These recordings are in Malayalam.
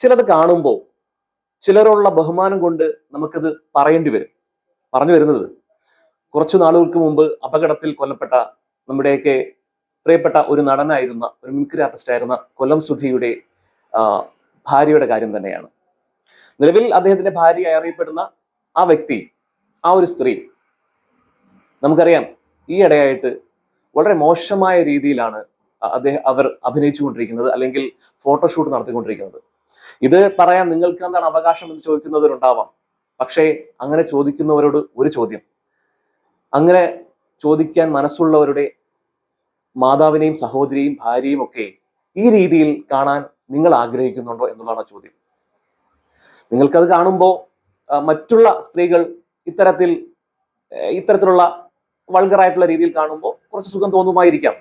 ചിലത് കാണുമ്പോൾ ചിലരുള്ള ബഹുമാനം കൊണ്ട് നമുക്കത് പറയേണ്ടി വരും. പറഞ്ഞു വരുന്നത് കുറച്ചു നാളുകൾക്ക് മുമ്പ് അപകടത്തിൽ കൊല്ലപ്പെട്ട നമ്മുടെയൊക്കെ പ്രിയപ്പെട്ട ഒരു നടനായിരുന്ന ഒരു മിമിക്രി ആർട്ടിസ്റ്റ് ആയിരുന്ന കൊല്ലം സുധിയുടെ ഭാര്യയുടെ കാര്യം തന്നെയാണ്. നിലവിൽ അദ്ദേഹത്തിന്റെ ഭാര്യയായി അറിയപ്പെടുന്ന ആ വ്യക്തി ആ ഒരു സ്ത്രീ നമുക്കറിയാം ഈ ഇടയായിട്ട് വളരെ മോശമായ രീതിയിലാണ് അദ്ദേഹം അവർ അഭിനയിച്ചുകൊണ്ടിരിക്കുന്നത് അല്ലെങ്കിൽ ഫോട്ടോഷൂട്ട് നടത്തിക്കൊണ്ടിരിക്കുന്നത്. ഇത് പറയാൻ നിങ്ങൾക്ക് എന്താണ് അവകാശം എന്ന് ചോദിക്കുന്നവരുണ്ടാവാം. പക്ഷേ അങ്ങനെ ചോദിക്കുന്നവരോട് ഒരു ചോദ്യം. അങ്ങനെ ചോദിക്കാൻ മനസ്സുള്ളവരുടെ മാതാവിനെയും സഹോദരിയും ഭാര്യയും ഒക്കെ ഈ രീതിയിൽ കാണാൻ നിങ്ങൾ ആഗ്രഹിക്കുന്നുണ്ടോ എന്നുള്ളതാണ് ചോദ്യം. നിങ്ങൾക്കത് കാണുമ്പോൾ മറ്റുള്ള സ്ത്രീകൾ ഇത്തരത്തിൽ ഇത്തരത്തിലുള്ള വൾഗറായിട്ടുള്ള രീതിയിൽ കാണുമ്പോൾ കുറച്ച് സുഖം തോന്നുമായിരിക്കാം.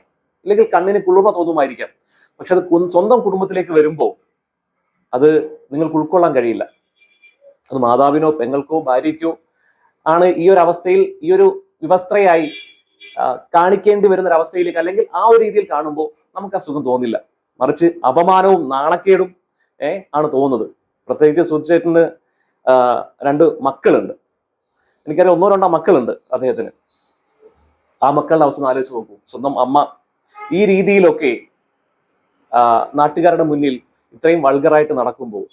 അല്ലെങ്കിൽ കണ്ണിന് കുളിർമ തോന്നുമായിരിക്കാം. പക്ഷെ അത് സ്വന്തം കുടുംബത്തിലേക്ക് വരുമ്പോൾ അത് നിങ്ങൾക്ക് ഉൾക്കൊള്ളാൻ കഴിയില്ല. അത് മാതാവിനോ പെങ്ങൾക്കോ ഭാര്യയ്ക്കോ ആണ് ഈ ഒരു അവസ്ഥയിൽ ഈ ഒരു വിവസ്ത്രയായി കാണിക്കേണ്ടി വരുന്ന ഒരു അവസ്ഥയിലേക്ക് അല്ലെങ്കിൽ ആ ഒരു രീതിയിൽ കാണുമ്പോൾ നമുക്ക് അസുഖം തോന്നില്ല. മറിച്ച് അപമാനവും നാണക്കേടും ആണ് തോന്നുന്നത്. പ്രത്യേകിച്ച് സുധിച്ചേട്ടന് രണ്ട് മക്കളുണ്ട്. എനിക്കറിയാം ഒന്നോ രണ്ടോ മക്കളുണ്ട് അദ്ദേഹത്തിന്. ആ മക്കളുടെ അവസ്ഥ ആലോചിച്ച് നോക്കൂ. സ്വന്തം അമ്മ ഈ രീതിയിലൊക്കെ നാട്ടുകാരുടെ മുന്നിൽ ഇത്രയും വൾഗറായിട്ട് നടക്കുമ്പോൾ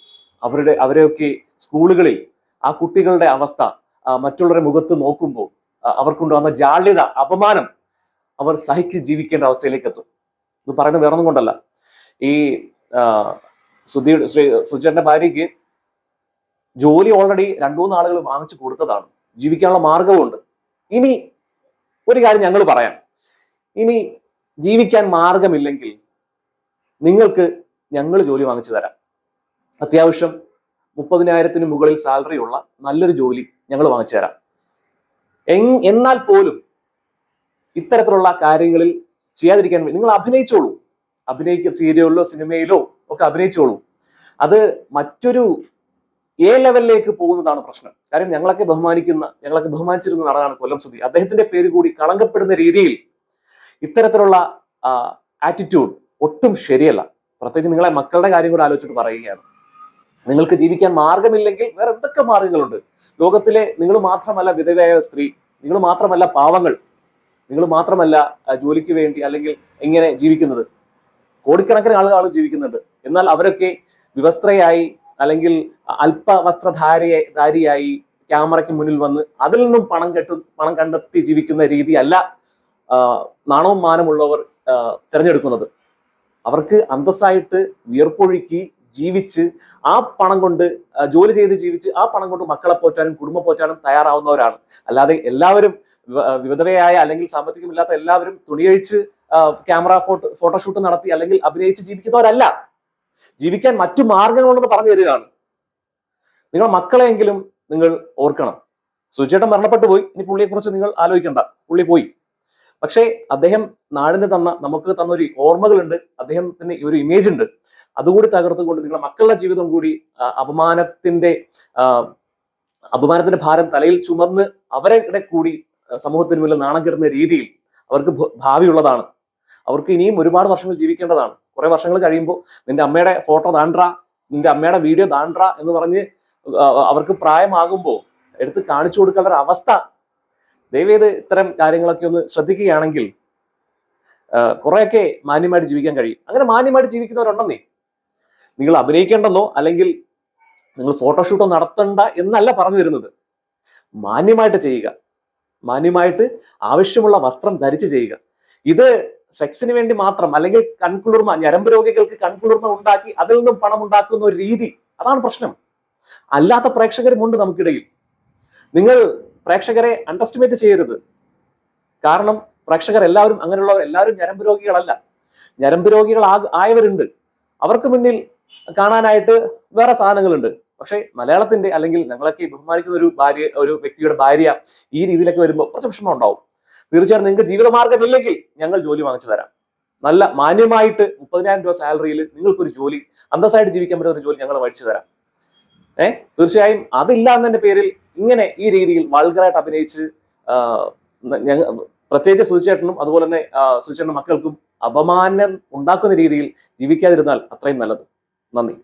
അവരുടെ അവരെയൊക്കെ സ്കൂളുകളിൽ ആ കുട്ടികളുടെ അവസ്ഥ മറ്റുള്ളവരെ മുഖത്ത് നോക്കുമ്പോൾ അവർക്കുണ്ടാകുന്ന ജാള്യത അപമാനം അവർ സഹിച്ച് ജീവിക്കേണ്ട അവസ്ഥയിലേക്ക് എത്തും ഇത് പറയുന്നത് വേറൊന്നും കൊണ്ടല്ല. ഈ സുധിയുടെ ശ്രീ സുചേട്ടന്റെ ഭാര്യയ്ക്ക് ജോലി ഓൾറെഡി രണ്ടു മൂന്ന് ആളുകൾ വാങ്ങിച്ചു കൊടുത്തതാണ്. ജീവിക്കാനുള്ള മാർഗമുണ്ട് ഇനി ഒരു കാര്യം ഞങ്ങൾ പറയാം. ഇനി ജീവിക്കാൻ മാർഗമില്ലെങ്കിൽ നിങ്ങൾക്ക് ഞങ്ങൾ ജോലി വാങ്ങിച്ചു തരാം. അത്യാവശ്യം മുപ്പതിനായിരത്തിന് മുകളിൽ സാലറി ഉള്ള നല്ലൊരു ജോലി ഞങ്ങൾ വാങ്ങിച്ചു തരാം. എന്നാൽ പോലും ഇത്തരത്തിലുള്ള കാര്യങ്ങളിൽ ചെയ്യാതിരിക്കാൻ നിങ്ങൾ അഭിനയിച്ചോളൂ. അഭിനയിക്ക സീരിയലിലോ സിനിമയിലോ ഒക്കെ അഭിനയിച്ചോളൂ. അത് മറ്റൊരു എ ലെവലിലേക്ക് പോകുന്നതാണ് പ്രശ്നം. കാര്യം ഞങ്ങളൊക്കെ ബഹുമാനിക്കുന്ന ഞങ്ങളൊക്കെ ബഹുമാനിച്ചിരുന്ന നടനാണ് കൊല്ലം സുധി. അദ്ദേഹത്തിന്റെ പേര് കൂടി കളങ്കപ്പെടുന്ന രീതിയിൽ ഇത്തരത്തിലുള്ള ആറ്റിറ്റ്യൂഡ് ഒട്ടും ശരിയല്ല. പ്രത്യേകിച്ച് നിങ്ങളെ മക്കളുടെ കാര്യം കൂടെ ആലോചിച്ചിട്ട് പറയുകയാണ്. നിങ്ങൾക്ക് ജീവിക്കാൻ മാർഗമില്ലെങ്കിൽ വേറെ എന്തൊക്കെ മാർഗങ്ങളുണ്ട്? ലോകത്തിലെ നിങ്ങൾ മാത്രമല്ല വിധവയായ സ്ത്രീ നിങ്ങൾ മാത്രമല്ല പാവങ്ങൾ നിങ്ങൾ മാത്രമല്ല ജോലിക്ക് വേണ്ടി അല്ലെങ്കിൽ എങ്ങനെ ജീവിക്കുന്നത്. കോടിക്കണക്കിന് ആളുകൾ ജീവിക്കുന്നുണ്ട്. എന്നാൽ അവരൊക്കെ വിവസ്ത്രയായി അല്ലെങ്കിൽ അല്പ വസ്ത്രധാരിയ ധാരിയായി ക്യാമറയ്ക്ക് മുന്നിൽ വന്ന് അതിൽ നിന്നും പണം കെട്ടു പണം കണ്ടെത്തി ജീവിക്കുന്ന രീതിയല്ല നാണവും മാനമുള്ളവർ തിരഞ്ഞെടുക്കുന്നത്. അവർക്ക് അന്തസ്സായിട്ട് വിയർപ്പൊഴുക്കി ജീവിച്ച് ആ പണം കൊണ്ട് ജോലി ചെയ്ത് ജീവിച്ച് ആ പണം കൊണ്ട് മക്കളെ പോറ്റാനും കുടുംബം പോറ്റാനും തയ്യാറാവുന്നവരാണ്. അല്ലാതെ എല്ലാവരും വിധവയായ അല്ലെങ്കിൽ സാമ്പത്തികമില്ലാത്ത എല്ലാവരും തുണിയഴിച്ച് ക്യാമറ ഫോട്ടോ ഫോട്ടോഷൂട്ട് നടത്തി അല്ലെങ്കിൽ അഭിനയിച്ച് ജീവിക്കുന്നവരല്ല. ജീവിക്കാൻ മറ്റു മാർഗങ്ങളുണ്ടെന്ന് പറഞ്ഞു തരികയാണ്. നിങ്ങൾ മക്കളെയെങ്കിലും നിങ്ങൾ ഓർക്കണം. സുചേട്ടൻ മരണപ്പെട്ടു പോയി. ഇനി പുള്ളിയെക്കുറിച്ച് നിങ്ങൾ ആലോചിക്കണ്ട. പുള്ളി പോയി. പക്ഷേ അദ്ദേഹം നാടിന് തന്ന നമുക്ക് തന്ന ഒരു ഓർമ്മകളുണ്ട്. അദ്ദേഹത്തിന് ഈ ഒരു ഇമേജ് ഉണ്ട്. അതുകൂടി തകർത്തുകൊണ്ട് നിങ്ങളുടെ മക്കളുടെ ജീവിതം കൂടി അപമാനത്തിന്റെ അപമാനത്തിന്റെ ഭാരം തലയിൽ ചുമന്ന് അവരെ കൂടി സമൂഹത്തിന് മുന്നിൽ നാണം കെടുന്ന രീതിയിൽ അവർക്ക് ഭാവിയുള്ളതാണ്. അവർക്ക് ഇനിയും ഒരുപാട് വർഷങ്ങൾ ജീവിക്കേണ്ടതാണ്. കുറെ വർഷങ്ങൾ കഴിയുമ്പോൾ നിന്റെ അമ്മയുടെ ഫോട്ടോ താണ്ട്ര നിന്റെ അമ്മയുടെ വീഡിയോ താണ്ട്ര എന്ന് പറഞ്ഞ് അവർക്ക് പ്രായമാകുമ്പോൾ എടുത്ത് കാണിച്ചു കൊടുക്കേണ്ട ഒരു അവസ്ഥ ദയവേത് ഇത്തരം കാര്യങ്ങളൊക്കെ ഒന്ന് ശ്രദ്ധിക്കുകയാണെങ്കിൽ കുറെയൊക്കെ മാന്യമായിട്ട് ജീവിക്കാൻ കഴിയും. അങ്ങനെ മാന്യമായിട്ട് ജീവിക്കുന്നവരുണ്ടെന്നേ. നിങ്ങൾ അഭിനയിക്കേണ്ടെന്നോ അല്ലെങ്കിൽ നിങ്ങൾ ഫോട്ടോഷൂട്ടോ നടത്തണ്ട എന്നല്ല പറഞ്ഞു വരുന്നത്. മാന്യമായിട്ട് ചെയ്യുക. മാന്യമായിട്ട് ആവശ്യമുള്ള വസ്ത്രം ധരിച്ച് ചെയ്യുക. ഇത് സെക്സിന് വേണ്ടി മാത്രം അല്ലെങ്കിൽ കൺകുളിർമ ഞരമ്പ് രോഗികൾക്ക് കൺകുളിർമ ഉണ്ടാക്കി അതിൽ നിന്നും പണം ഉണ്ടാക്കുന്ന ഒരു രീതി. അതാണ് പ്രശ്നം. അല്ലാത്ത പ്രേക്ഷകരുമുണ്ട് നമുക്കിടയിൽ. നിങ്ങൾ പ്രേക്ഷകരെ അണ്ടർസ്റ്റിമേറ്റ് ചെയ്യരുത്. കാരണം പ്രേക്ഷകർ എല്ലാവരും അങ്ങനെയുള്ളവർ എല്ലാവരും ഞരമ്പ് രോഗികളല്ല. ഞരമ്പ് രോഗികൾ ആയവരുണ്ട്. അവർക്ക് മുന്നിൽ കാണാനായിട്ട് വേറെ സാധനങ്ങളുണ്ട്. പക്ഷേ മലയാളത്തിന്റെ അല്ലെങ്കിൽ ഞങ്ങളൊക്കെ ബഹുമാനിക്കുന്ന ഒരു ഭാര്യ ഒരു വ്യക്തിയുടെ ഭാര്യ ഈ രീതിയിലൊക്കെ വരുമ്പോൾ കുറച്ച് വിഷമം ഉണ്ടാവും. തീർച്ചയായും നിങ്ങൾക്ക് ജീവിതമാർഗം ഇല്ലെങ്കിൽ ഞങ്ങൾ ജോലി വാങ്ങിച്ചു തരാം. നല്ല മാന്യമായിട്ട് മുപ്പതിനായിരം രൂപ സാലറിയിൽ നിങ്ങൾക്കൊരു ജോലി അന്തസ്സായിട്ട് ജീവിക്കാൻ പറ്റുന്ന ഒരു ജോലി ഞങ്ങൾ മേടിച്ചു തരാം. ഏഹ് തീർച്ചയായും അതില്ല എന്നതിന്റെ പേരിൽ ഇങ്ങനെ ഈ രീതിയിൽ വൾഗറായിട്ട് അഭിനയിച്ച് പ്രത്യേകിച്ച് സുധിച്ചേട്ടനും അതുപോലെ തന്നെ സുചേട്ടന്റെ മക്കൾക്കും അപമാനം ഉണ്ടാക്കുന്ന രീതിയിൽ ജീവിക്കാതിരുന്നാൽ അത്രയും നല്ലത്. നന്ദി.